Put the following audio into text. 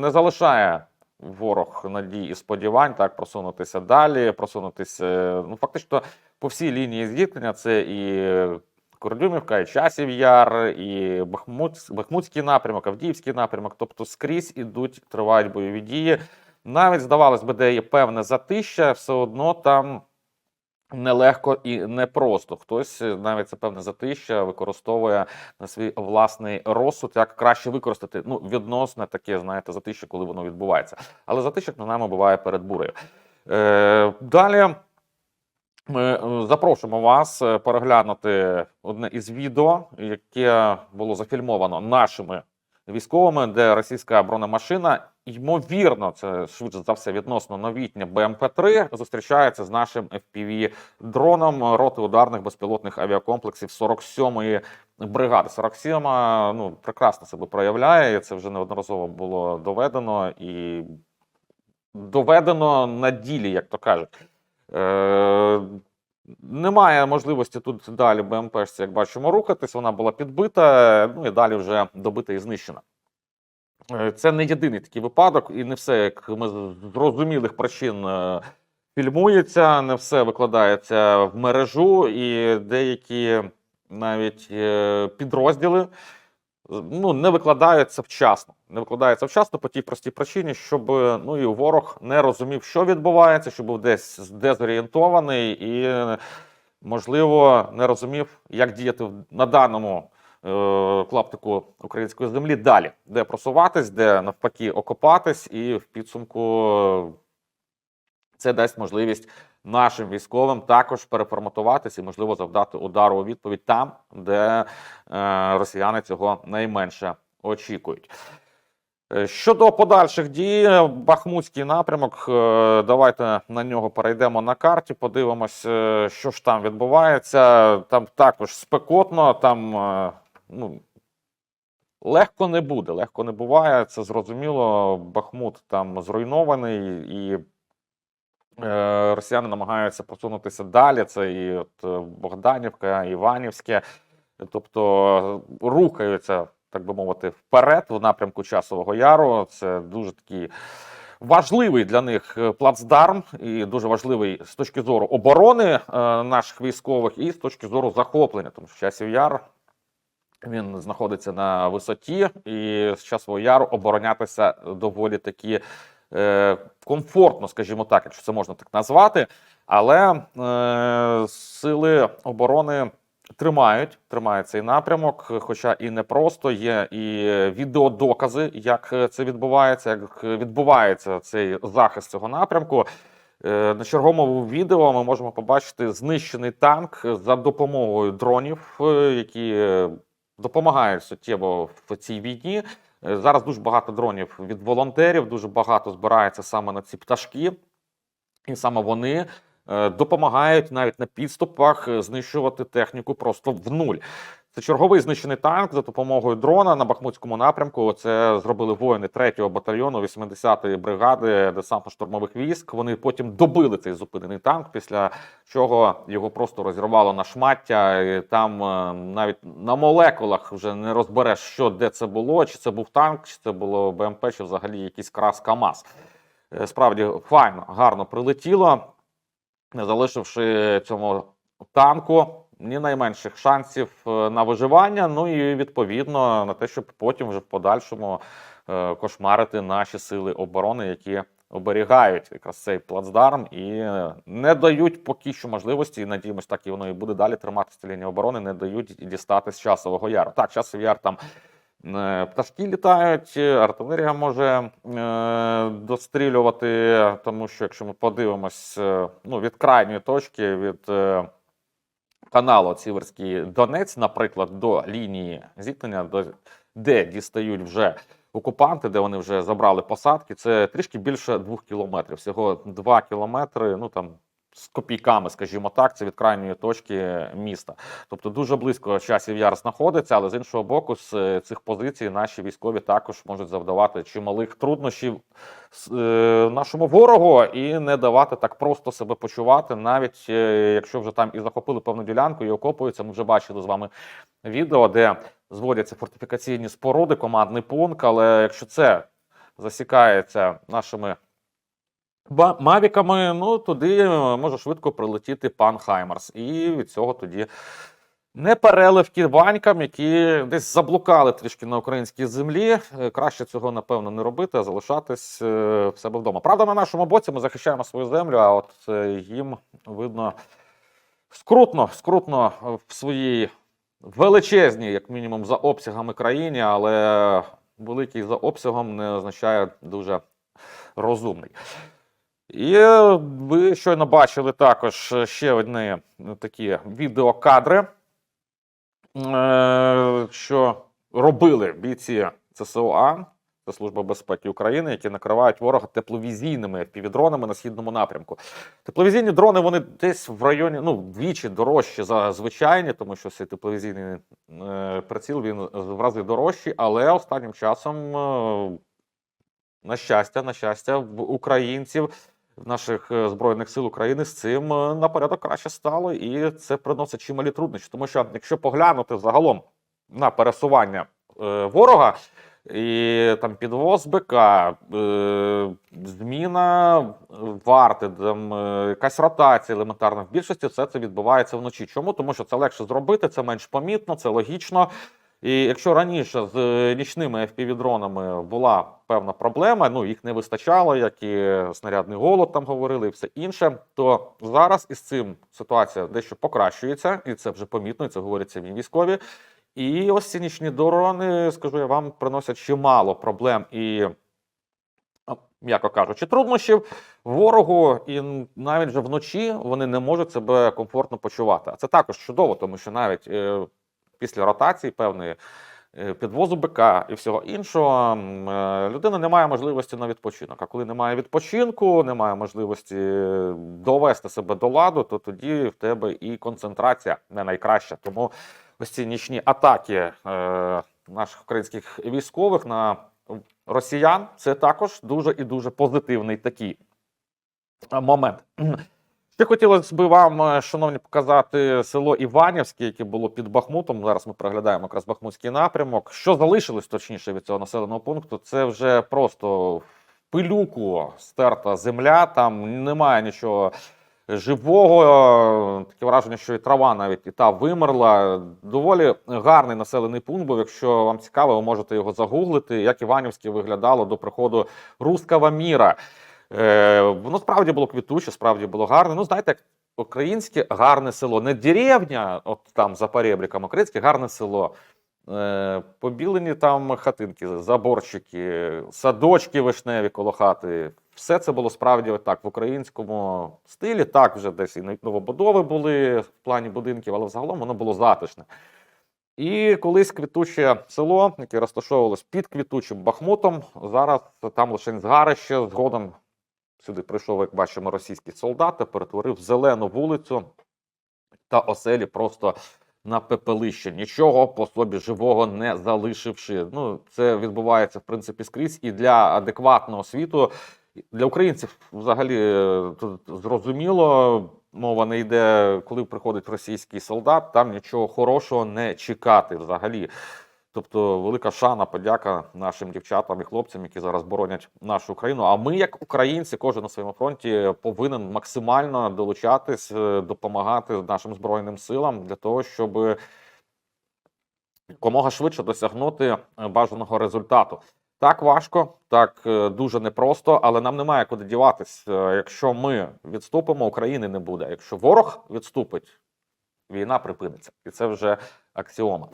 не залишає ворог надій і сподівань так просунутися далі, просунутися ну фактично по всій лінії зіткнення. Це і Кордюмівка, і Часів Яр, і Бахмут, Бахмутський напрямок, Авдіївський напрямок. Тобто скрізь ідуть, тривають бойові дії. Навіть здавалось би, де є певне затища, все одно там нелегко і непросто. Хтось е, навіть це певне затища використовує на свій власний розсуд, як краще використати ну, відносне таке, знаєте, затища, коли воно відбувається. Але затища на нами буває перед бурею. Е, далі. Ми е, запрошуємо вас е, переглянути одне із відео, яке було зафільмовано нашими військовими, де російська бронемашина, ймовірно, це швидше за все відносно новітня БМП-3, зустрічається з нашим fpv дроном роти ударних безпілотних авіакомплексів 47-ї бригади. 47 ну прекрасно себе проявляє. Це вже неодноразово було доведено і доведено на ділі, як то кажуть. Е, немає можливості тут далі БМПшці, як бачимо, рухатись. Вона була підбита, ну і далі вже добита і знищена. Е, Це не єдиний такий випадок, і не все, як ми з зрозумілих причин е, фільмується, не все викладається в мережу, і деякі навіть е, підрозділи ну, не викладаються вчасно. Не викладаються вчасно по тій простій причині, щоб ну, і ворог не розумів, що відбувається, щоб був десь дезорієнтований і, можливо, не розумів, як діяти на даному клаптику української землі далі, де просуватись, де навпаки окопатись, і в підсумку це дасть можливість нашим військовим також переформатуватись і, можливо, завдати удару у відповідь там, де е, росіяни цього найменше очікують. Е, Щодо подальших дій, Бахмутський напрямок. е, Давайте на нього перейдемо на карті, подивимось, е, що ж там відбувається. Там також спекотно, там е, ну, легко не буде, легко не буває. Це зрозуміло. Бахмут там зруйнований і е, росіяни намагаються просунутися далі. Це і от е, Богданівка, Іванівське, тобто рухаються, так би мовити, вперед в напрямку Часового Яру. Це дуже такий важливий для них е, плацдарм, і дуже важливий з точки зору оборони е, наших військових, і з точки зору захоплення, тому що Часів Яр. Він знаходиться на висоті, і з часового яру оборонятися доволі таки е, комфортно, скажімо так, якщо це можна так назвати. Але е, сили оборони тримають, тримають цей напрямок, хоча і не просто є і відеодокази, як це відбувається, як відбувається цей захист цього напрямку. Е, На черговому відео ми можемо побачити знищений танк за допомогою дронів, е, які допомагають суттєво в цій війні. Е, Зараз дуже багато дронів від волонтерів, дуже багато збирається саме на ці пташки, і саме вони е, допомагають навіть на підступах е, знищувати техніку просто в нуль. Це черговий знищений танк за допомогою дрона на Бахмутському напрямку. Це зробили воїни 3-го батальйону 80-ї бригади десантно-штурмових військ. Вони потім добили цей зупинений танк, після чого його просто розірвало на шмаття. І там е, навіть на молекулах вже не розбереш, що де це було, чи це був танк, чи це було БМП, чи взагалі якийсь крас КАМАЗ. Е, Справді файно, гарно прилетіло, не залишивши цьому танку ні найменших шансів е, на виживання. Ну і відповідно на те, щоб потім вже в подальшому е, кошмарити наші сили оборони, які оберігають якраз цей плацдарм і е, не дають поки що можливості, і надіємось, так і воно і буде далі тримати цю лінію оборони, не дають дістати з часового яру. Так, часовий яр там. Пташки літають, артилерія може е, дострілювати, тому що якщо ми подивимось ну, від крайньої точки, від каналу Сіверський Донець, наприклад, до лінії зіткнення, де дістають вже окупанти, де вони вже забрали посадки, це трішки більше двох кілометрів. Всього два кілометри, ну там з копійками, скажімо так, це від крайньої точки міста. Тобто дуже близько часів яр знаходиться, але з іншого боку, з е, цих позицій наші військові також можуть завдавати чималих труднощів е, нашому ворогу і не давати так просто себе почувати, навіть е, якщо вже там і захопили певну ділянку і окопуються. Ми вже бачили з вами відео, де зводяться фортифікаційні споруди, командний пункт. Але якщо це засікається нашими мавіками, ну туди може швидко прилетіти пан Хаймарс. І від цього тоді не переливки ванькам, які десь заблукали трішки на українській землі. Е, Краще цього, напевно, не робити, а залишатись е, в себе вдома. Правда, на нашому боці ми захищаємо свою землю, а от е, їм видно скрутно, скрутно е, в своїй величезній, як мінімум, за обсягами країні, але великий за обсягом не означає дуже розумний. І е, ви щойно бачили також ще одні е, такі відеокадри, е, що робили бійці ЦСОА, це Служба безпеки України, які накривають ворога тепловізійними півдронами на східному напрямку. Тепловізійні дрони вони десь в районі ну, вдвічі дорожчі за звичайні, тому що цей тепловізійний е, приціл він в рази дорожчий, але останнім часом, е, на щастя, на щастя, в українців наших е, збройних сил України з цим е, на порядок краще стало, і це приносить чималі труднощі. Тому що якщо поглянути загалом на пересування е, ворога. І там підвоз БК, зміна варти, там якась ротація елементарна. В більшості все це відбувається вночі. Чому? Тому що це легше зробити, це менш помітно, це логічно. І якщо раніше з е, нічними FPV-дронами була певна проблема, ну їх не вистачало, як і снарядний голод там говорили, і все інше, то зараз із цим ситуація дещо покращується, і це вже помітно, і це говорять самі військові. І ось ці нічні дрони, скажу я вам, приносять чимало проблем і, м'яко кажучи, труднощів ворогу, і навіть вже вночі вони не можуть себе комфортно почувати. А це також чудово, тому що навіть е, після ротації певної е, підвозу БК і всього іншого, е, людина не має можливості на відпочинок. А коли немає відпочинку, немає можливості довести себе до ладу, то тоді в тебе і концентрація не найкраща. Тому ось ці нічні атаки е, наших українських військових на росіян це також дуже і дуже позитивний такий момент. Ще хотілося б вам, е, шановні, показати село Іванівське, яке було під Бахмутом. Зараз ми переглядаємо якраз Бахмутський напрямок. Що залишилось точніше від цього населеного пункту? Це вже просто пилюку стерта земля. Там немає нічого живого. Таке враження, що і трава навіть і та вимерла. Доволі гарний населений пункт. Був, якщо вам цікаво, ви можете його загуглити. Як Іванівське виглядало до приходу руского міра. Е, воно справді було квітуче, справді було гарне. Ну, знаєте, українське гарне село, не деревня, от там за перебріком, українське гарне село. Е, побілені там хатинки, заборчики, садочки вишневі коло хати. Все це було справді так в українському стилі. Так, вже десь і новобудови були в плані будинків, але взагалом воно було затишне. І колись квітуче село, яке розташовувалось під квітучим Бахмутом, зараз там лише згарище. Згодом сюди прийшов, як бачимо, російський солдат та перетворив зелену вулицю та оселі просто на пепелище, нічого по собі живого не залишивши. Ну, це відбувається в принципі скрізь і для адекватного світу. Для українців взагалі е, тут зрозуміло, мова не йде, коли приходить російський солдат, там нічого хорошого не чекати взагалі. Тобто, велика шана, подяка нашим дівчатам і хлопцям, які зараз боронять нашу країну. А ми, як українці, кожен на своєму фронті, повинен максимально долучатись, е, допомагати нашим збройним силам для того, щоб якомога швидше досягнути е, бажаного результату. Так важко, так е, дуже непросто, але нам немає куди діватись. Якщо ми відступимо, України не буде. Якщо ворог відступить, війна припиниться, і це вже аксіома.